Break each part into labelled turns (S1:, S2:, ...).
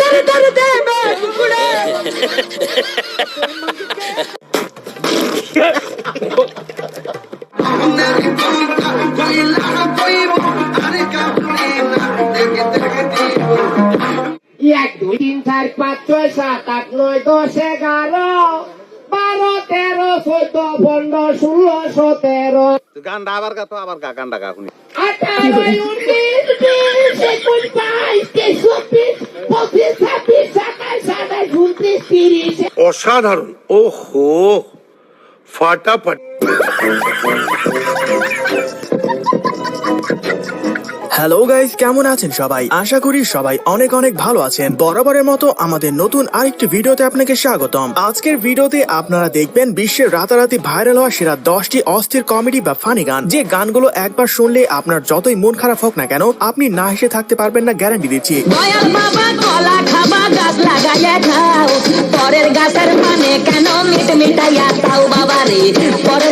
S1: தரு தரு தேவே கூட এক দুই তিন চার পাঁচ ছয় সাত আট নয় দশ এগারো বারো তেরো চোদ্দ পনেরো ষোলো সতেরো
S2: গানটা আবার গা তো আবার গা গানটা গা শুনি
S1: পঁচিশ ছাব্বিশ
S3: অসাধারণ ও হো ফাটাফাটি
S4: হ্যালো গাইস কেমন আছেন সবাই আশা করি সবাই অনেক অনেক ভালো আছেন বরাবরের মতো আমাদের নতুন আরেকটি ভিডিওতে আপনাকে স্বাগতম আজকের ভিডিওতে আপনারা দেখবেন বিশ্বের রাতারাতি ভাইরাল হওয়া সেরা দশটি অস্থির কমেডি বা ফানি গান যে গানগুলো একবার শুনলে আপনার যতই মন খারাপ হোক না কেন আপনি না হেসে থাকতে পারবেন না গ্যারান্টি দিচ্ছি
S1: পরের গাছের মানে কেন মিট মিটাইয়া বাবা রে পরের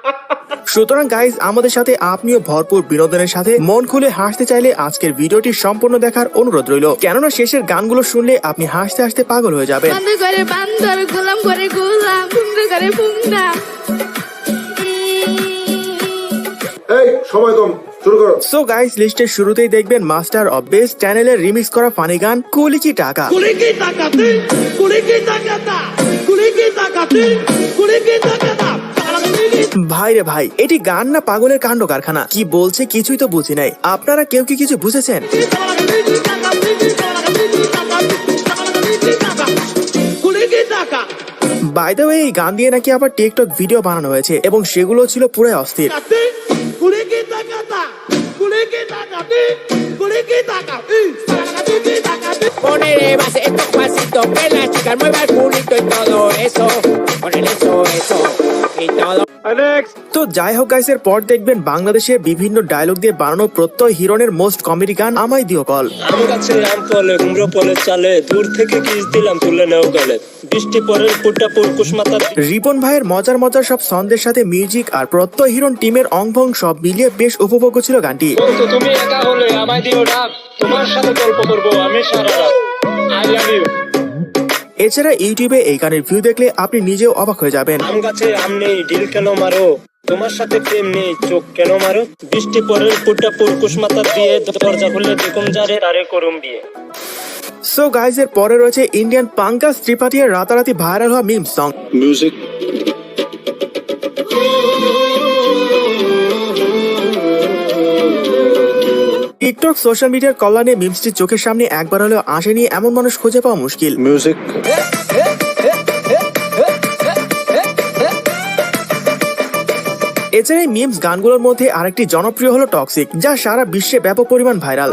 S4: সুতরাং গাইজ আমাদের সাথে আপনিও ভরপুর বিনোদনের সাথে মন খুলে হাসতে চাইলে আজকের ভিডিওটি সম্পূর্ণ দেখার অনুরোধ রইল কেননা শেষের গানগুলো শুনলে আপনি হাসতে হাসতে পাগল হয়ে যাবেন সো গাইস লিস্টের শুরুতেই দেখবেন মাস্টার অফ বেস চ্যানেলের রিমিক্স করা ফানি গান কুলিকি টাকা
S5: কুলিকি টাকা কুলিকি টাকা কুলিকি টাকা
S4: ভাই রে ভাই এটি গান না পাগলের কাণ্ড কারখানা কি বলছে কিছুই তো বুঝি নাই আপনারা কেউ কি কিছু বুঝেছেন বাই দ্য এই গান দিয়ে নাকি আবার টিকটক ভিডিও বানানো হয়েছে এবং সেগুলো ছিল পুরাই অস্থির que la chica mueva el culito y todo eso. eso, eso. তো যাই হোক গাইসের পর দেখবেন বাংলাদেশে বিভিন্ন ডায়লগ দিয়ে বানানো প্রত্যয় হিরণের মোস্ট কমেডি গান আমায় দিও কল
S6: আমার কাছে নাম পলে চালে দূর থেকে কিস দিলাম তুলে বৃষ্টি পুরকুশ
S4: রিপন ভাইয়ের মজার মজার সব সন্দের সাথে মিউজিক আর প্রত্যয় হিরণ টিমের অংভং সব মিলিয়ে বেশ উপভোগ্য ছিল গানটি
S7: তুমি একা হলে আমায় দিও ডাক তোমার সাথে গল্প আমি সারা রাত আই লাভ ইউ
S4: এছাড়া ইউটিউবে এই গানের ভিউ দেখলে আপনি নিজেও অবাক হয়ে যাবেন
S8: আম গাছে আম নেই ঢিল কেন মারো তোমার সাথে প্রেম নেই চোখ কেন মারো বৃষ্টি পরে পুটা পুরকুশ মাথা দিয়ে দরজা খুললে বেগম জারে আরে করুম বিয়ে
S4: সো গাইজের পরে রয়েছে ইন্ডিয়ান পাঙ্কাস ত্রিপাঠি রাতারাতি ভাইরাল হওয়া meme song music TikTok social মিডিয়ার কল্যাণে মিমসটি চোখের সামনে একবার হলেও আসেনি এমন মানুষ খুঁজে পাওয়া মুশকিল মিউজিক এছাড়া মিমস গানগুলোর মধ্যে আরেকটি জনপ্রিয় হলো টক্সিক যা সারা বিশ্বে ব্যাপক পরিমাণ ভাইরাল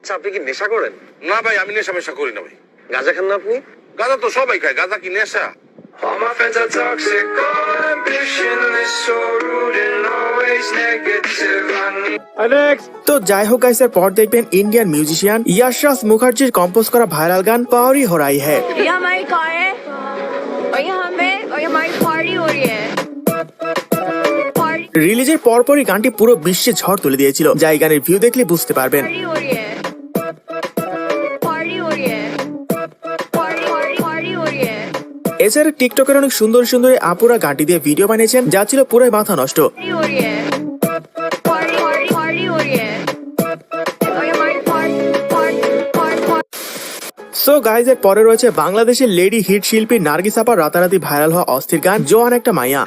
S9: আচ্ছা, আপনি কি নেশা করেন
S10: না ভাই আমি নেশা মেশা করি না ভাই
S9: গাঁজা খান না আপনি
S10: গাঁজা তো সবাই খায় গাঁজা কি নেশা All my friends are toxic, all ambitionless,
S4: so rude and always negative. I need. তো যাই হোক আইসের পর দেখবেন ইন্ডিয়ান মিউজিশিয়ান ইয়াশরাজ মুখার্জির কম্পোজ করা ভাইরাল গান পাওয়ারি হরাই হ্যাঁ রিলিজের পরপরই গানটি পুরো বিশ্বে ঝড় তুলে দিয়েছিল যা এই গানের ভিউ দেখলে বুঝতে পারবেন এছাড়া টিকটকের অনেক সুন্দর সুন্দর আপুরা গাটি দিয়ে ভিডিও বানিয়েছেন যা ছিল পুরোই মাথা নষ্ট সো গাইজ এর পরে রয়েছে বাংলাদেশের লেডি হিট শিল্পী নার্গিস আপার রাতারাতি ভাইরাল হওয়া অস্থির গান জোয়ান একটা মাইয়া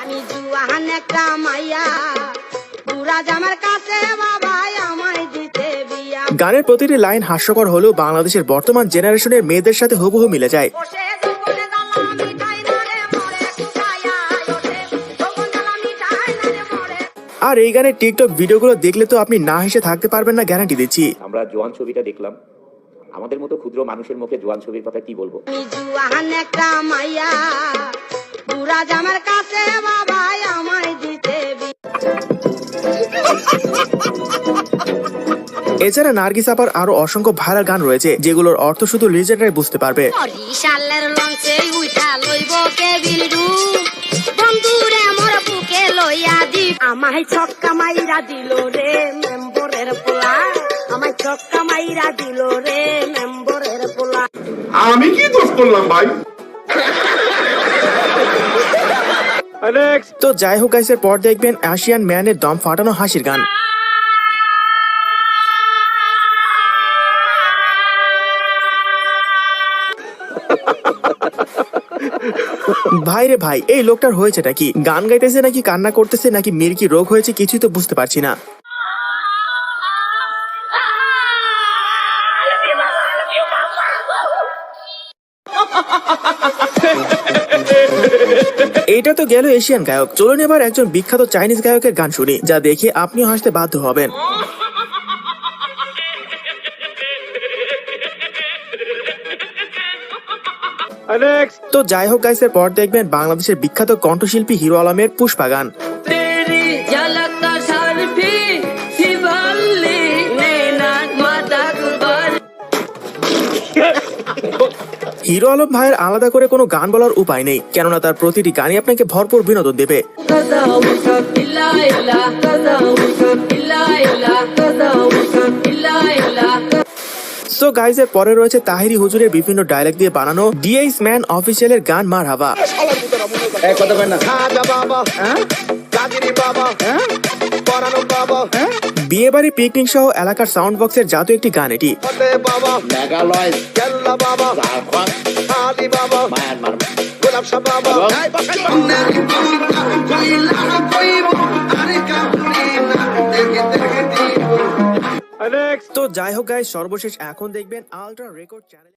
S4: গানের প্রতিটি লাইন হাস্যকর হলেও বাংলাদেশের বর্তমান জেনারেশনের মেয়েদের সাথে হুবহু মিলে যায় আর এই গানের টিকটক ভিডিওগুলো দেখলে তো আপনি না হেসে থাকতে পারবেন না গ্যারান্টি দিচ্ছি
S11: আমরা জোয়ান ছবিটা দেখলাম আমাদের মতো ক্ষুদ্র মানুষের মুখে জোয়ান ছবির কথা কি বলবো
S4: এছাড়া নার্গিস আপার আরো অসংখ্য ভাইরাল গান রয়েছে যেগুলোর অর্থ শুধু লিজেন্ডরাই বুঝতে পারবে আমায়
S12: ছক্কা মাইরা দিল রে মেম্বরের পোলা আমায় ছক্কা মাইরা দিল রে মেম্বরের পোলা আমি কি দোষ করলাম ভাই
S4: তো যাই হোক গাইসের পর দেখবেন আসিয়ান ম্যানের দম ফাটানো হাসির গান ভাই রে ভাই এই লোকটার হয়েছে নাকি গান গাইতেছে নাকি কান্না করতেছে নাকি মেয়ের কি রোগ হয়েছে কিছুই তো বুঝতে পারছি না এটা তো গেল এশিয়ান গায়ক চলুন এবার একজন বিখ্যাত চাইনিজ গায়কের গান শুনি যা দেখে আপনি হাসতে বাধ্য হবেন তো যাই হোক এর পর দেখবেন বাংলাদেশের বিখ্যাত কণ্ঠশিল্পী হিরো আলমের পুষ্পাগান হিরো আলম ভাইয়ের আলাদা করে কোনো গান বলার উপায় নেই কেননা তার প্রতিটি গানই আপনাকে ভরপুর বিনোদন দেবে সো গাইজ এর পরে রয়েছে তাহিরি হুজুরের বিভিন্ন ডায়লগ দিয়ে বানানো ডিএস ম্যান অফিসিয়ালের গান মার হাবা বিয়ে বাড়ি পিকনিক সহ এলাকার সাউন্ড বক্সের জাতীয় একটি গান এটি যাই হোক গায়ে সর্বশেষ এখন দেখবেন আলট্রা রেকর্ড চ্যানেল